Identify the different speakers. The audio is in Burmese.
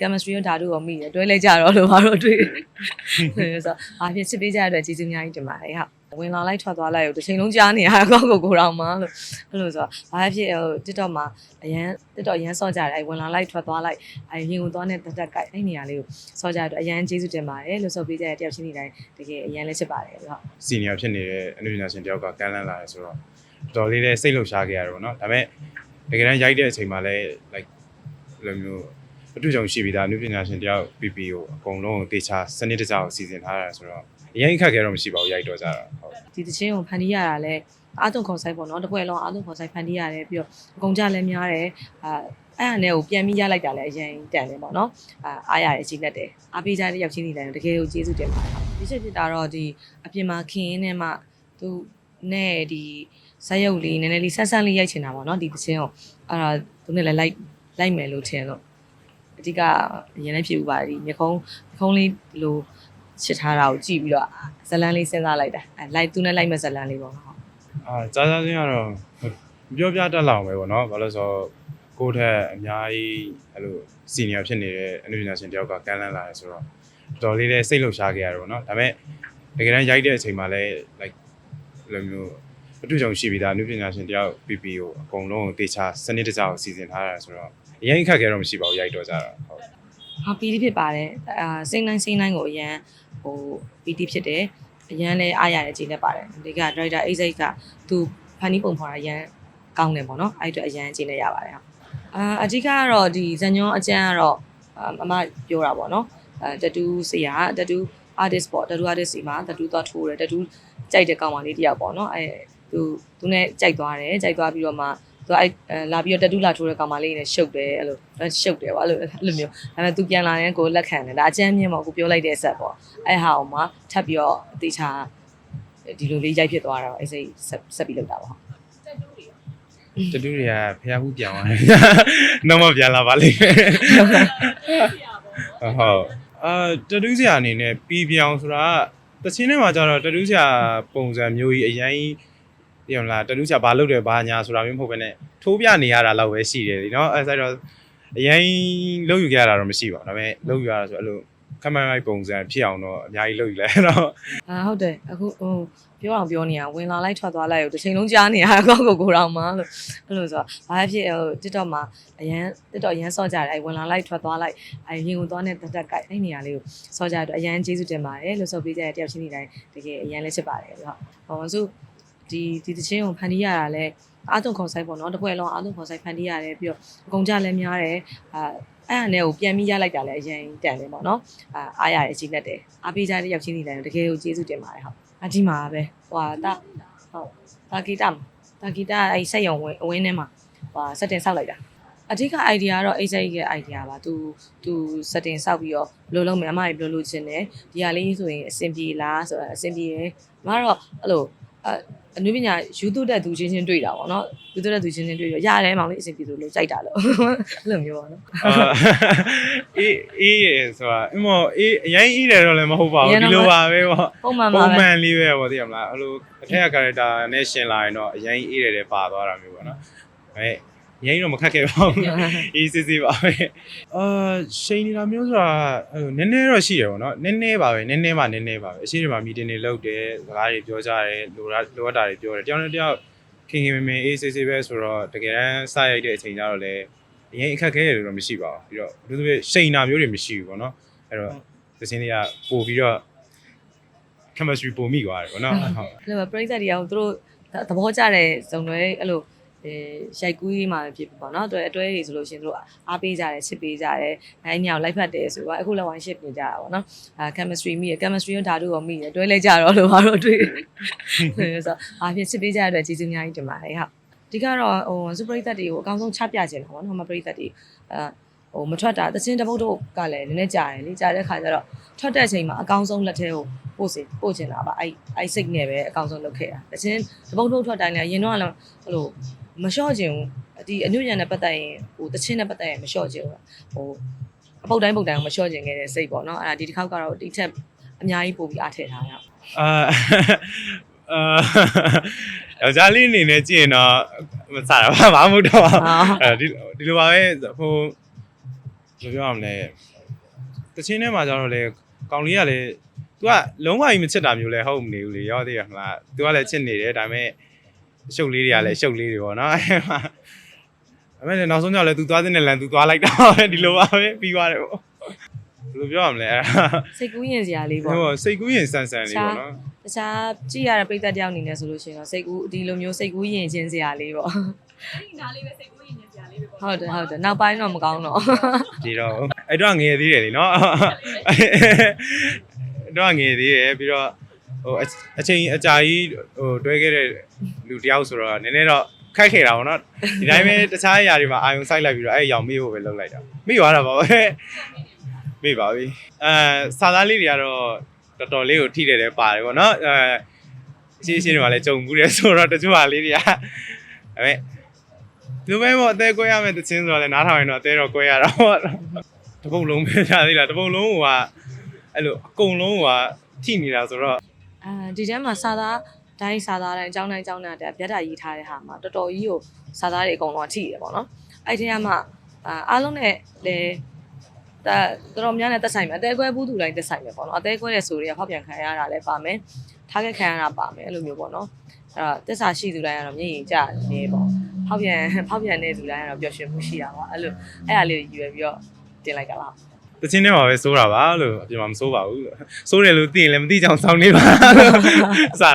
Speaker 1: chemistry ရောဓာတုရောမိတယ်တွဲလဲကြတော့လို့ဘာလို့တွေ့တယ်ဆိုတော့အားဖြင့်စစ်ပေးကြရတဲ့ကျေးဇူးအများကြီးတင်ပါတယ်ဟုတ်ဝင်လာလိုက်ထွက်သွားလိုက်ကိုတစ်ချိန်လုံးကြားနေရကောက်ကိုကိုတောင်မှလို့အဲ့လိုဆိုတော့ဘာဖြစ်ဟို TikTok မှာအရန် TikTok အရန်စော့ကြတယ်အဲ့ဝင်လာလိုက်ထွက်သွားလိုက်အဲ့ရင်ကိုသွားတဲ့တက်တက်ကိုက်အဲ့နေရာလေးကိုစော့ကြတော့အရန်ကျေးဇူးတင်ပါတယ်လို့ဆိုပေးကြတဲ့တယောက်ချင်းဒီတိုင်းတကယ်အရန်လက်ချစ်ပါတယ်ဟုတ်
Speaker 2: စီနီယာဖြစ်နေတဲ့အနုပညာရှင်တယောက်ကကမ်းလှမ်းလာတယ်ဆိုတော့တော်တော်လေးလည်းစိတ်လှုပ်ရှားခဲ့ရတယ်ပေါ့နော်ဒါပေမဲ့တကယ်တမ်းရိုက်တဲ့အချိန်မှာလည်း like ဘယ်လိုမျိုး အတူတူရှိပြီးသားအနုပညာရှင်တယောက် PP ကိုအကုန်လုံးကိုတေချာစနစ်တကျကိုစီစဉ်ထားတာဆိုတော့အရင်အခက်ခဲတော့မရှိပါဘူးရိုက်တော့ကြတာဟုတ်
Speaker 1: ဒီတချင်းကိုဖန်တီးရတာလဲအာတုံခွန်ဆိုင်ပေါ့နော်တစ်ပွဲလုံးအာတုံခွန်ဆိုင်ဖန်တီးရတယ်ပြီးတော့အကုန်ကြလည်းများတယ်အာအဲ့အနဲ့ကိုပြန်ပြီးရလိုက်တာလည်းအရင်တန်တယ်ပေါ့နော်အာအားရတယ်အကြည့်လက်တယ်အားပေးကြတဲ့ရောက်ချင်းနေတယ်တကယ်ကိုကျေးဇူးတင်ပါတယ်ဒီချက်ဖြစ်တာတော့ဒီအပြင်မှာခင်းရင်းနဲ့မှသူနဲ့ဒီဇက်ရုပ်လေးနည်းနည်းလေးဆန်းဆန်းလေးရိုက်ချင်တာပေါ့နော်ဒီတချင်းကိုအဲ့ဒါသူနဲ့လည်းလိုက်လိုက်မယ်လို့ထင်လို့အ ဓိကအရင်လည်းဖြစ်ဥပါတယ်ဒီမြခုံးမြခုံးလေးဒီလိုချစ်ထားတာကိုကြည့်ပြီးတော့ဇလန်းလေးစဉ်းစားလိုက်တာအဲလိုက်သူနဲ့လိုက်မဲ့ဇလန်းလေးပေါ့နော်
Speaker 2: အာကြားကြားချင်းကတော့မပြောပြတတ်လောက်ပဲပေါ့နော်ဘာလို့လဲဆိုတော့ကိုယ့်ထက်အများကြီးအဲ့လိုစီနီယာဖြစ်နေတဲ့အနုပညာရှင်တယောက်ကကမ်းလှမ်းလာတယ်ဆိုတော့တော်တော်လေးလည်းစိတ်လှုပ်ရှားခဲ့ရတယ်ပေါ့နော်ဒါပေမဲ့တကယ်တမ်းရိုက်တဲ့အချိန်မှာလည်း like ဘယ်လိုမျိုး အတူတူရှိပြီးသားအနုပညာရှင်တယောက် PP ကိုအကုန်လုံးကိုတေချာစနစ်တကျကိုစီစဉ်ထားတာဆိုတော့အရင်အခက်ခဲတော့မရှိပါဘူးရိုက်တော့ကြတာဟုတ်
Speaker 1: ဟာပီတီဖြစ်ပါတယ်အာစိတ်နိုင်စိတ်နိုင်ကိုအရန်ဟိုပီတီဖြစ်တယ်အရန်လည်းအားရတဲ့အခြေနဲ့ပါတယ်ဒီကဒရိုက်တာအိတ်စိတ်ကသူဖန်နီးပုံဖော်တာအရန်ကောင်းတယ်ပေါ့နော်အဲ့အတွက်အရန်အခြေနဲ့ရပါတယ်ဟုတ်အာအဓိကကတော့ဒီဇညောအကျန်းကတော့အာအမပြောတာပေါ့နော်အဲတတူးဆရာတတူး artist ပေါ့တတူး artist စီမှာတတူးသွားထိုးတယ်တတူးကြိုက်တဲ့ကောင်မလေးတယောက်ပေါ့နော်အဲ သူသူနဲ့ကြိုက်သွားတယ်ကြိုက်သွားပြီးတော့မှသူအဲ့လာပြီးတော့တတူးလာထိုးတဲ့ကောင်မလေးနဲ့ရှုပ်တယ်အဲ့လိုရှုပ်တယ်ပေါ့အဲ့လိုအဲ့လိုမျိုးဒါပေမဲ့သူပြန်လာရင်ကိုလက်ခံတယ်ဒါအကျန်းမြင့်ပေါ့ကိုပြောလိုက်တဲ့ဆက်ပေါ့အဲ့ဟာအောင်မှထပ်ပြီးတော့အသေးချာဒီလိုလေးရိုက်ဖြစ်သွားတာပေါ့အဲ့စိတ်ဆက်ဆက်ပြီးလောက်တာပေါ့
Speaker 2: တတူတွေကဖျားဘူးပြန်သွားတယ်နောက်မှပြန်လာပါလိမ့်မယ်ဟုတ်အာတတူးဆရာအနေနဲ့ပြီးပြောင်ဆိုတာကတချင်းထဲမှာကျတော့တတူးဆရာပုံစံမျိုးကြီးအရင် ကြီးပြောလားတတူးဆရာဘာလုပ်တယ်ဘာညာဆိုတာမျိုးမဟုတ်ဘဲနဲ့ထိုးပြနေရတာလောက်ပဲရှိတယ်ဒီနော်အဲဆိုတော့အရင်လုပ်ယူကြရတာတော့မရှိပါဘူးဒါပေမဲ့လုပ်ယူရတာဆိုအဲ့လိုခမန်းလိုက်ပုံစံဖြစ်အောင်တော့အများကြီးလုပ်ယူလဲတော့
Speaker 1: အာဟုတ်တယ်အခုဟိုပြောအောင်ပြောနေရဝင်လာလိုက်ထွက်သွားလိုက်ကိုတစ်ချိန်လုံးကြားနေရကောက်ကိုကိုတောင်မှလို့အဲ့လိုဆိုတော့ဘာဖြစ်ဟို TikTok မှာအရန် TikTok အရန်စော့ကြတယ်အဲ့ဝင်လာလိုက်ထွက်သွားလိုက်အဲ့ရင်ကိုသွားတဲ့တက်တက်ကိုက်အဲ့နေရာလေးကိုစော့ကြတော့အရန်ကျေးဇူးတင်ပါတယ်လို့ဆိုပေးကြတဲ့တယောက်ချင်းဒီတိုင်းတကယ်အရန်လက်ချစ်ပါတယ်ဟုတ်ဟောဆို ဒီဒီတချင်းကိုဖန်တီးရတာလဲအာတုံခွန်ဆိုင်ပေါ့နော်တစ်ပွဲလုံးအာတုံခွန်ဆိုင်ဖန်တီးရတယ်ပြီးတော့အကုန်ကြလည်းများတယ်အာအဲ့အနဲ့ကိုပြန်ပြီးရလိုက်တာလည်းအရင်တန်တယ်ပေါ့နော်အာအားရတယ်အကြည့်လက်တယ်အားပေးကြတဲ့ရောက်ချင်းဒီတိုင်းတကယ်ကိုကျေးဇူးတင်ပါတယ်ဟုတ်အဒီမှာပဲဟွာတာဟုတ်တာဂီတာတာဂီတာအဲ့ဆက်ရုံဝင်အဝင်းထဲမှာဟွာစက်တင်ဆောက်လိုက်တာအဓိက idea ကတော့ AJ ရဲ့ idea ပါသူသူ setting ဆောက်ပြီးတော့ဘယ်လိုလုပ်မလဲအမကြီးဘယ်လိုလုပ်ချင်လဲဒီဟာလေးဆိုရင်အဆင်ပြေလားဆိုတော့အဆင်ပြေတယ်အမကတော့အဲ့လို အအနုပညာယူတူတဲ့သူချင်းချင်းတွေ့တာပေါ့နော်ယူတူတဲ့သူချင်းချင်းတွေ့တော့ရတယ်မောင်လေးအဆင်ပြေသူလို့ကြိုက်တာလို့အဲ့လိုမျိုးပေါ့နော်
Speaker 2: အာအေးအေးရယ်ဆိုတာအမောအေးအရင်အေးတယ်တော့လည်းမဟုတ်ပါ
Speaker 1: အရ
Speaker 2: ဘူး
Speaker 1: င်
Speaker 2: ဒီ
Speaker 1: တော့
Speaker 2: လိုပါပဲပေါ့
Speaker 1: ပုံမှန်ပါ
Speaker 2: ပုံ
Speaker 1: ပဲ
Speaker 2: မှန်လေးပဲပေါ့သိရမလားအဲ့လိုအထက်က character နဲ့ရှင်လာရင်တော့အရင်အေးတယ်တယ်ပါသွားတာမျိုးပေါ့နော်အဲအ ရင်တော့မခက်ခဲပါဘူးအေးစစ်စစ်ပါပဲအာရှိန်နေတာမျိုးဆိုတာအဲ့လိုနည်းနည်းတော့ရှိတယ်ပေါ့နော်နည်းနည်းပါပဲနည်းနည်းပါနည်းနည်းပါပဲအရှိတွေမှာ meeting တွေလုပ်တယ်စကားတွေပြောကြတယ်လိုတာလိုအပ်တာတွေပြောတယ်တယောက်နဲ့တယောက်ခင်ခင်မင်မင်အေးစစ်စစ်ပဲဆိုတော့တကယ်တမ်းစရိုက်တဲ့အချိန်ကျတော့လေအရင်အခက်ခဲတယ်လို့တော့မရှိပါဘူးပြီးတော့အထူးသဖြင့်ရှိန်တာမျိုးတွေမရှိဘူးပေါ့နော်အဲ့တော့သစင်းတွေကပို့ပြီးတော့ chemistry ပုံမိသွားတယ်ပေါ့နော်ဟုတ်
Speaker 1: အဲ့လိုပဲပြိဿတွေကသူတို့သဘောကျတဲ့ဇုံတွေအဲ့လိုအဲ ရိုက်ကူးရေးမှာဖြစ်ပေါ့နော်အတွဲအတွဲတွေဆိုလို့ရှိရင်သူတို့အားပေးကြတယ်ချစ်ပေးကြတယ်အဲ့ညောင်လိုက်ဖတ်တယ်ဆိုတော့အခုလည်းဝိုင်းရှစ်ပြကြတာပေါ့နော်အာ chemistry မိရ chemistry ရောဓာတုရောမိရတွဲလဲကြတော့လို့ဘာလို့တွေ့တယ်ဆိုတော့အားဖြင့်ချစ်ပေးကြတဲ့ကျေးဇူးအများကြီးတင်ပါတယ်ဟုတ်ဒီကတော့ဟိုစပရိသတ်တွေကိုအကောင်းဆုံးချပြခြင်းတော့ဗောနော်မပရိသတ်တွေအာဟိုမထွက်တာသချင်းတစ်ပုတ်တော့ကလည်းနည်းနည်းကြာတယ်လေကြာတဲ့ခါကျတော့ထွက်တဲ့အချိန်မှာအကောင်းဆုံးလက်ထဲကိုပို့စီပို့ချင်တာပါအဲ့အဲ့စိတ်နဲ့ပဲအကောင်းဆုံးလုပ်ခဲ့တာသချင်းတစ်ပုတ်တော့ထွက်တိုင်းလည်းအရင်တော့ကလည်းဟိုလို မလျှော့ချင်ဘူးဒီအညွန့်ညံနဲ့ပတ်သက်ရင်ဟိုသချင်းနဲ့ပတ်သက်ရင်မလျှော့ချင်ဘူးဟိုအပုတ်တိုင်းပုတ်တိုင်းကိုမလျှော့ချင်ခဲ့တဲ့စိတ်ပေါ့နော်အဲ့ဒါဒီတစ်ခေါက်ကတော့ဒီထက်အများကြီးပို့ပြီးအားထည့်ထားရအောင်
Speaker 2: အာအာယောက်ျားလေးအနေနဲ့ကြည့်ရင်တော့မစတာပါဘာမှမဟုတ်တော့ပါဘူးအဲဒီဒီလိုပါပဲဟိုဘယ်လိုပြောရမလဲတချင်းထဲမှာကျတော့လေကောင်လေးကလည်း तू ကလုံးဝကြီးမချစ်တာမျိုးလဲဟုတ်မနေဘူးလေရောသေးရမလား तू ကလည်းချစ်နေတယ်ဒါပေမဲ့အ ရှုပ်လေးတွေကလည်းအရှုပ်လေးတွေပေါ့နော်အဲ့မှာအမေလည်းနောက်ဆုံးကျတော့လေ तू သွားတဲ့နဲ့လန် तू သွားလိုက်တော့ပဲဒီလိုပါပဲပြီးသွားတယ်ပေါ့ဘယ်လိုပြောရမလဲအဲ့ဒါ
Speaker 1: စိတ်ကူးရင်စရာလေးပေါ့
Speaker 2: ဟိုစိတ်ကူးရင်ဆန်ဆန်လေးပေါ့နော်
Speaker 1: တခြားကြည့်ရတဲ့ပိတ်သက်တယောက်အနေနဲ့ဆိုလို့ရှိရင်တော့စိတ်ကူးဒီလိုမျိုးစိတ်ကူးရင်ချင်းစရာလေးပေါ့
Speaker 3: အဲ့ဒီနားလေးပဲစိတ်ကူးရင်စရာလေးပဲပေါ့
Speaker 1: ဟုတ်တယ်ဟုတ်တယ်နောက်ပိုင်းတော့မကောင်းတော့
Speaker 2: ဒီတော့အဲ့တော့ငယ်သေးတယ်လीနော်အဲ့တော့ငယ်သေးတယ်ပြီးတော့ဟိုအချိန်အကြာကြီးဟိုတွဲခဲ့တဲ့ လူတယောက်ဆိုတော့နည်းနည်းတော့ခက်ခဲတာပေါ့နော်ဒီတိုင်းပဲတခြားအရာတွေမှာအာယုံစိုက်လိုက်ပြီးတော့အဲ့ရောင်မေးဖို့ပဲလုပ်လိုက်တာမေးသွားတာပါပဲမေးပါပြီအဲစာသားလေးတွေကတော့တော်တော်လေးကိုထိတယ်တယ်ပါတယ်ပေါ့နော်အဲအရှိရှိတွေမှာလည်းကြုံဘူးတယ်ဆိုတော့တချို့ဟာလေးတွေကအဲမဲ့ဒီမဲ့ပေါ့အသေးကွဲရမယ်တချင်းဆိုတော့လည်းနားထောင်ရင်တော့အသေးတော့ကွဲရတာပေါ့တပုတ်လုံးပဲရှာသေးလားတပုတ်လုံးကအဲ့လိုအကုန်လုံးကထိနေတာဆိုတော့
Speaker 1: အဲဒီထဲမှာစာသား တိုင်းစာသားတိုင်းအကြောင်းတိုင်းအကြောင်းတိုင်းတက်ပြတ်တာရေးထားတဲ့ဟာမှာတော်တော်ကြီးကိုစာသားတွေအကုန်လုံးအထိရပေါ့နော်အဲ့ဒီထဲမှာအာအားလုံးနဲ့လေဒါတော်တော်များများသက်ဆိုင်မယ်အသေးကွဲဘူးသူတိုင်းသက်ဆိုင်မယ်ပေါ့နော်အသေးကွဲတဲ့ဆိုတွေကဖောက်ပြန်ခံရတာလည်းပါမယ်ထားခဲ့ခံရတာပါမယ်အဲ့လိုမျိုးပေါ့နော်အဲ့တော့သက်စာရှိသူတိုင်းကတော့မျက်ရည်ကျနေပေါ့ဖောက်ပြန်ဖောက်ပြန်တဲ့သူတိုင်းကတော့ပျော်ရွှင်မှုရှိတာပါအဲ့လိုအဲ့ဒါလေးကိုရည်ရွယ်ပြီးတော့တင်လိုက်ကြပါ
Speaker 2: တချင်းထဲမှာပဲစိုးတာပါလို့အပြင်မှာမစိုးပါဘူးစိုးတယ်လို့သိရင်လည်းမသိကြအောင်စောင်းနေပါလို့စတာ